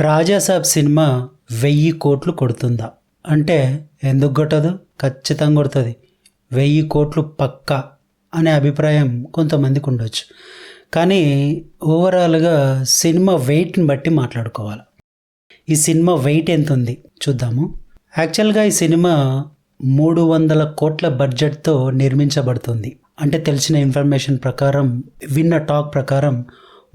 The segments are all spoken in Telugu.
రాజాసాబ్ సినిమా వెయ్యి కోట్లు కొడుతుందా? అంటే ఎందుకు కొట్టదు? ఖచ్చితంగా కొడుతుంది. వెయ్యి కోట్లు పక్కా అనే అభిప్రాయం కొంతమందికి ఉండొచ్చు. కానీ ఓవరాల్గా సినిమా వెయిట్ని బట్టి మాట్లాడుకోవాలి. ఈ సినిమా వెయిట్ ఎంత ఉంది చూద్దాము. యాక్చువల్గా ఈ సినిమా మూడు వందల కోట్ల బడ్జెట్తో నిర్మించబడుతుంది. అంటే తెలిసిన ఇన్ఫర్మేషన్ ప్రకారం విన్న టాక్ ప్రకారం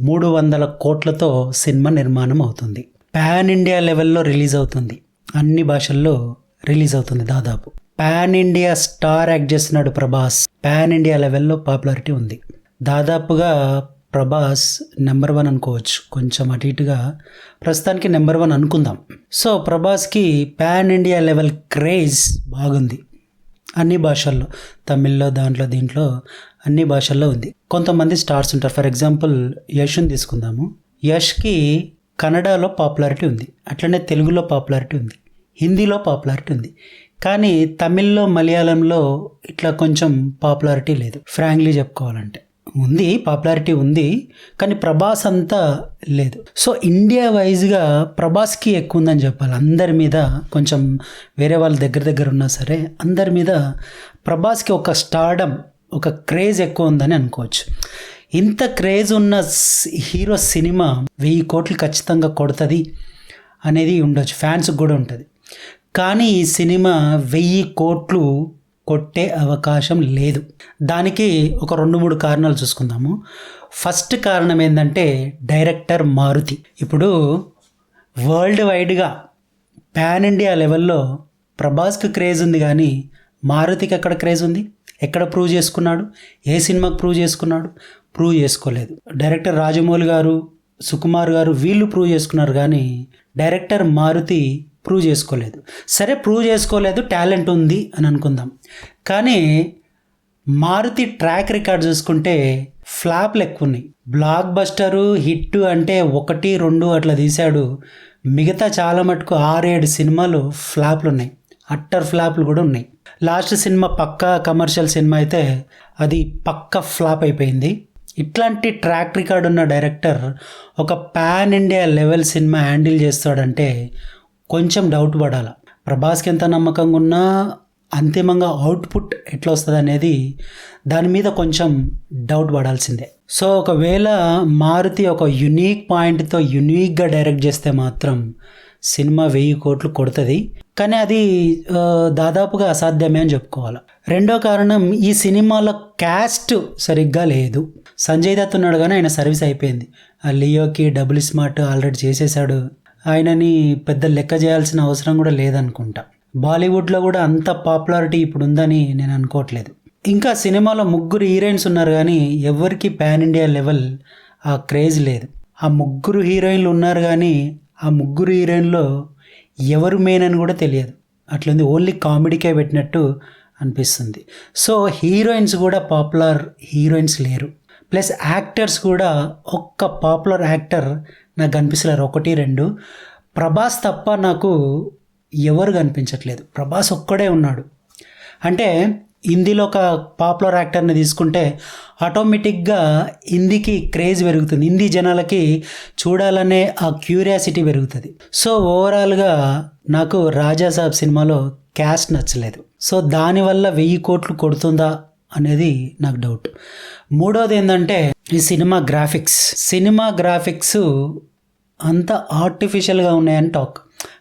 మూడు వందల కోట్లతో సినిమా నిర్మాణం అవుతుంది. పాన్ ఇండియా లెవెల్లో రిలీజ్ అవుతుంది. అన్ని భాషల్లో రిలీజ్ అవుతుంది దాదాపు. పాన్ ఇండియా స్టార్ యాక్ట్ చేస్తున్నాడు ప్రభాస్. పాన్ ఇండియా లెవెల్లో పాపులారిటీ ఉంది. దాదాపుగా ప్రభాస్ నెంబర్ వన్ అనుకోవచ్చు. కొంచెం అటు ఇటుగా ప్రస్తుతానికి నెంబర్ వన్ అనుకుందాం. సో ప్రభాస్కి పాన్ ఇండియా లెవెల్ క్రేజ్ బాగుంది. అన్ని భాషల్లో తమిళ్ళో దాంట్లో దీంట్లో అన్ని భాషల్లో ఉంది. కొంతమంది స్టార్స్ ఉంటారు. ఫర్ ఎగ్జాంపుల్ యష్ని తీసుకుందాము. యష్కి కన్నడలో పాపులారిటీ ఉంది. అట్లనే తెలుగులో పాపులారిటీ ఉంది. హిందీలో పాపులారిటీ ఉంది. కానీ తమిళ్ళో మలయాళంలో ఇట్లా కొంచెం పాపులారిటీ లేదు. ఫ్రాంక్లీ చెప్పుకోవాలంటే. ఉంది పాపులారిటీ ఉంది కానీ ప్రభాస్ అంతా లేదు. సో ఇండియా వైజ్గా ప్రభాస్కి ఎక్కువ ఉందని చెప్పాలి. అందరి మీద కొంచెం వేరే వాళ్ళ దగ్గర దగ్గర ఉన్నా సరే అందరి మీద ప్రభాస్కి ఒక స్టార్డమ్ ఒక క్రేజ్ ఎక్కువ ఉందని అనుకోవచ్చు. ఇంత క్రేజ్ ఉన్న హీరో సినిమా వెయ్యి కోట్లు ఖచ్చితంగా కొడుతుంది అనేది ఉండొచ్చు ఫ్యాన్స్కి కూడా ఉంటుంది. కానీ ఈ సినిమా వెయ్యి కోట్లు కొట్టే అవకాశం లేదు. దానికి ఒక రెండు మూడు కారణాలు చూసుకుందాము. ఫస్ట్ కారణం ఏంటంటే డైరెక్టర్ మారుతి. ఇప్పుడు వరల్డ్ వైడ్గా పాన్ ఇండియా లెవెల్లో ప్రభాస్కి క్రేజ్ ఉంది కానీ మారుతికి ఎక్కడ క్రేజ్ ఉంది? ఎక్కడ ప్రూవ్ చేసుకున్నాడు? ఏ సినిమాకి ప్రూవ్ చేసుకున్నాడు? ప్రూవ్ చేసుకోలేదు. డైరెక్టర్ రాజమౌళి గారు సుకుమార్ గారు వీళ్ళు ప్రూవ్ చేసుకున్నారు కానీ డైరెక్టర్ మారుతి ప్రూవ్ చేసుకోలేదు. సరే ప్రూవ్ చేసుకోలేదు టాలెంట్ ఉంది అని అనుకుందాం. కానీ మారుతి ట్రాక్ రికార్డ్ చూసుకుంటే ఫ్లాప్లు ఎక్కువ ఉన్నాయి బ్లాక్ బస్టరు హిట్ అంటే ఒకటి రెండు అట్లా తీశాడు. మిగతా చాలా మటుకు ఆరేడు సినిమాలు ఫ్లాప్లు ఉన్నాయి. అట్టర్ ఫ్లాప్లు కూడా ఉన్నాయి. Last cinema Pakka commercial cinema అయితే అది పక్క ఫ్లాప్ అయిపోయింది. ఇట్లాంటి ట్రాక్ రికార్డ్ ఉన్న డైరెక్టర్ ఒక pan India level cinema handle చేస్తాడంటే కొంచెం డౌట్ పడాల. ప్రభాస్కి ఎంత నమ్మకంగా ఉన్నా అంతిమంగా అవుట్పుట్ ఎట్లా వస్తుంది అనేది దాని మీద కొంచెం డౌట్ పడాల్సిందే. సో ఒకవేళ మారుతి ఒక యునీక్ పాయింట్తో యునీక్గా డైరెక్ట్ చేస్తే మాత్రం సినిమా వెయ్యి కోట్లు కొడుతుంది. కానీ అది దాదాపుగా అసాధ్యమే అని చెప్పుకోవాలి. రెండో కారణం ఈ సినిమాలో క్యాస్ట్ సరిగ్గా లేదు. సంజయ్ దత్ ఉన్నాడు కానీ ఆయన సర్వీస్ అయిపోయింది. ఆ లియోకి డబుల్ స్మార్ట్ ఆల్రెడీ చేసేసాడు ఆయనని పెద్ద లెక్క చేయాల్సిన అవసరం కూడా లేదనుకుంటా. బాలీవుడ్లో కూడా అంత పాపులారిటీ ఇప్పుడు ఉందని నేను అనుకోవట్లేదు. ఇంకా సినిమాలో ముగ్గురు హీరోయిన్స్ ఉన్నారు కానీ ఎవరికి పాన్ ఇండియా లెవెల్ ఆ క్రేజ్ లేదు. ఆ ముగ్గురు హీరోయిన్లు ఉన్నారు కానీ ఆ ముగ్గురు హీరోయిన్లో ఎవరు మెయిన్ అని కూడా తెలియదు. అట్లుంది ఓన్లీ కామెడీకే పెట్టినట్టు అనిపిస్తుంది. సో హీరోయిన్స్ కూడా పాపులర్ హీరోయిన్స్ లేరు. ప్లస్ యాక్టర్స్ కూడా ఒక్క పాపులర్ యాక్టర్ నాకు కనిపిస్తలేరు ఒకటి రెండు. ప్రభాస్ తప్ప నాకు ఎవరు కనిపించట్లేదు. ప్రభాస్ ఒక్కడే ఉన్నాడు. అంటే హిందీలో ఒక పాపులర్ యాక్టర్ని తీసుకుంటే ఆటోమేటిక్గా హిందీకి క్రేజ్ పెరుగుతుంది. హిందీ జనాలకి చూడాలనే ఆ క్యూరియాసిటీ పెరుగుతుంది. సో ఓవరాల్గా నాకు రాజాసాబ్ సినిమాలో క్యాస్ట్ నచ్చలేదు. సో దానివల్ల వెయ్యి కోట్లు కొడుతుందా అనేది నాకు డౌట్. మూడోది ఏంటంటే ఈ సినిమా గ్రాఫిక్స్. సినిమా గ్రాఫిక్స్ అంత ఆర్టిఫిషియల్గా ఉన్నాయని టాక్.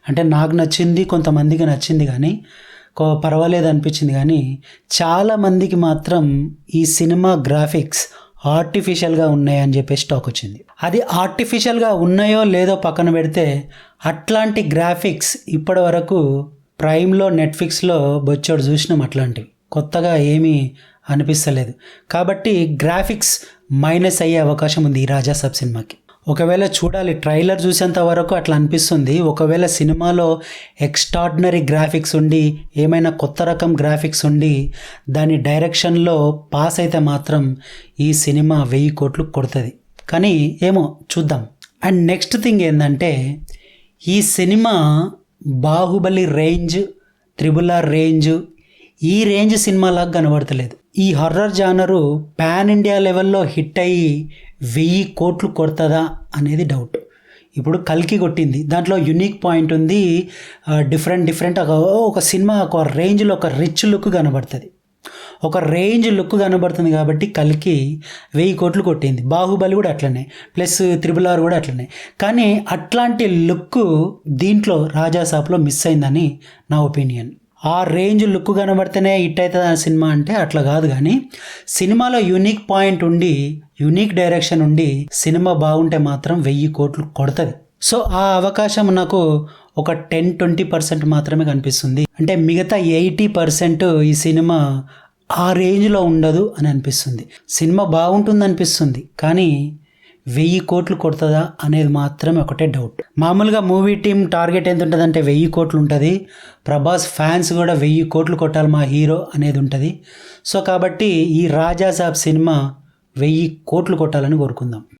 అంటే నాకు నచ్చింది కొంతమందికి నచ్చింది కానీ పర్వాలేదు అనిపించింది కానీ చాలా మందికి మాత్రం ఈ సినిమా గ్రాఫిక్స్ ఆర్టిఫిషియల్గా ఉన్నాయని చెప్పేసి టాక్ వచ్చింది. అది ఆర్టిఫిషియల్గా ఉన్నాయో లేదో పక్కన పెడితే అట్లాంటి గ్రాఫిక్స్ ఇప్పటి వరకు ప్రైమ్లో నెట్ఫ్లిక్స్లో బొచ్చోడు చూసినాం అట్లాంటివి. కొత్తగా ఏమీ అనిపిస్తలేదు. కాబట్టి గ్రాఫిక్స్ మైనస్ అయ్యే అవకాశం ఉంది ఈ రాజా సబ్ సినిమాకి. ఒకవేళ చూడాలి ట్రైలర్ చూసేంత వరకు అట్లా అనిపిస్తుంది. ఒకవేళ సినిమాలో ఎక్స్ట్రాడినరీ గ్రాఫిక్స్ ఉండి ఏమైనా కొత్త రకం గ్రాఫిక్స్ ఉండి దాని డైరెక్షన్లో పాస్ అయితే మాత్రం ఈ సినిమా వెయ్యి కోట్లు కొడుతుంది. కానీ ఏమో చూద్దాం. అండ్ నెక్స్ట్ థింగ్ ఏంటంటే ఈ cinema Baahubali range triple R range ఈ రేంజ్ సినిమాలాగా కనబడతలేదు. ఈ హర్రర్ జానరు పాన్ ఇండియా లెవెల్లో హిట్ అయ్యి వెయ్యి కోట్లు కొడతదా అనేది డౌట్. ఇప్పుడు కల్కి కొట్టింది. దాంట్లో యునిక్ పాయింట్ ఉంది. డిఫరెంట్ డిఫరెంట్ ఒక ఒక సినిమా ఒక రేంజ్లో ఒక రిచ్ లుక్ కనబడుతుంది. ఒక రేంజ్ లుక్ కనబడుతుంది కాబట్టి కల్కి వెయ్యి కోట్లు కొట్టింది. బాహుబలి కూడా అట్లనే. ప్లస్ త్రిబుల్ ఆర్ కూడా అట్లనే. కానీ అట్లాంటి లుక్ దీంట్లో రాజాసాబ్లో మిస్ అయిందని నా ఒపీనియన్. ఆ రేంజ్ లుక్ కనబడితేనే హిట్ అవుతుంది ఆ సినిమా అంటే అట్లా కాదు కానీ సినిమాలో యూనిక్ పాయింట్ ఉండి యూనిక్ డైరెక్షన్ ఉండి సినిమా బాగుంటే మాత్రం వెయ్యి కోట్లు కొడుతుంది. సో ఆ అవకాశం నాకు ఒక టెన్ ట్వంటీ పర్సెంట్ మాత్రమే కనిపిస్తుంది. అంటే మిగతా ఎయిటీ పర్సెంట్ ఈ సినిమా ఆ రేంజ్లో ఉండదు అని అనిపిస్తుంది. సినిమా బాగుంటుంది అనిపిస్తుంది. కానీ వెయ్యి కోట్లు కొడుతుందా అనేది మాత్రమే ఒకటే డౌట్ మామూలుగా మూవీ టీం టార్గెట్ ఎంత ఉంటుంది అంటే వెయ్యి కోట్లు ఉంటుంది. ప్రభాస్ ఫ్యాన్స్ కూడా వెయ్యి కోట్లు కొట్టాలి మా హీరో అనేది ఉంటుంది. సో కాబట్టి ఈ రాజా సాబ్ సినిమా వెయ్యి కోట్లు కొట్టాలని కోరుకుందాం.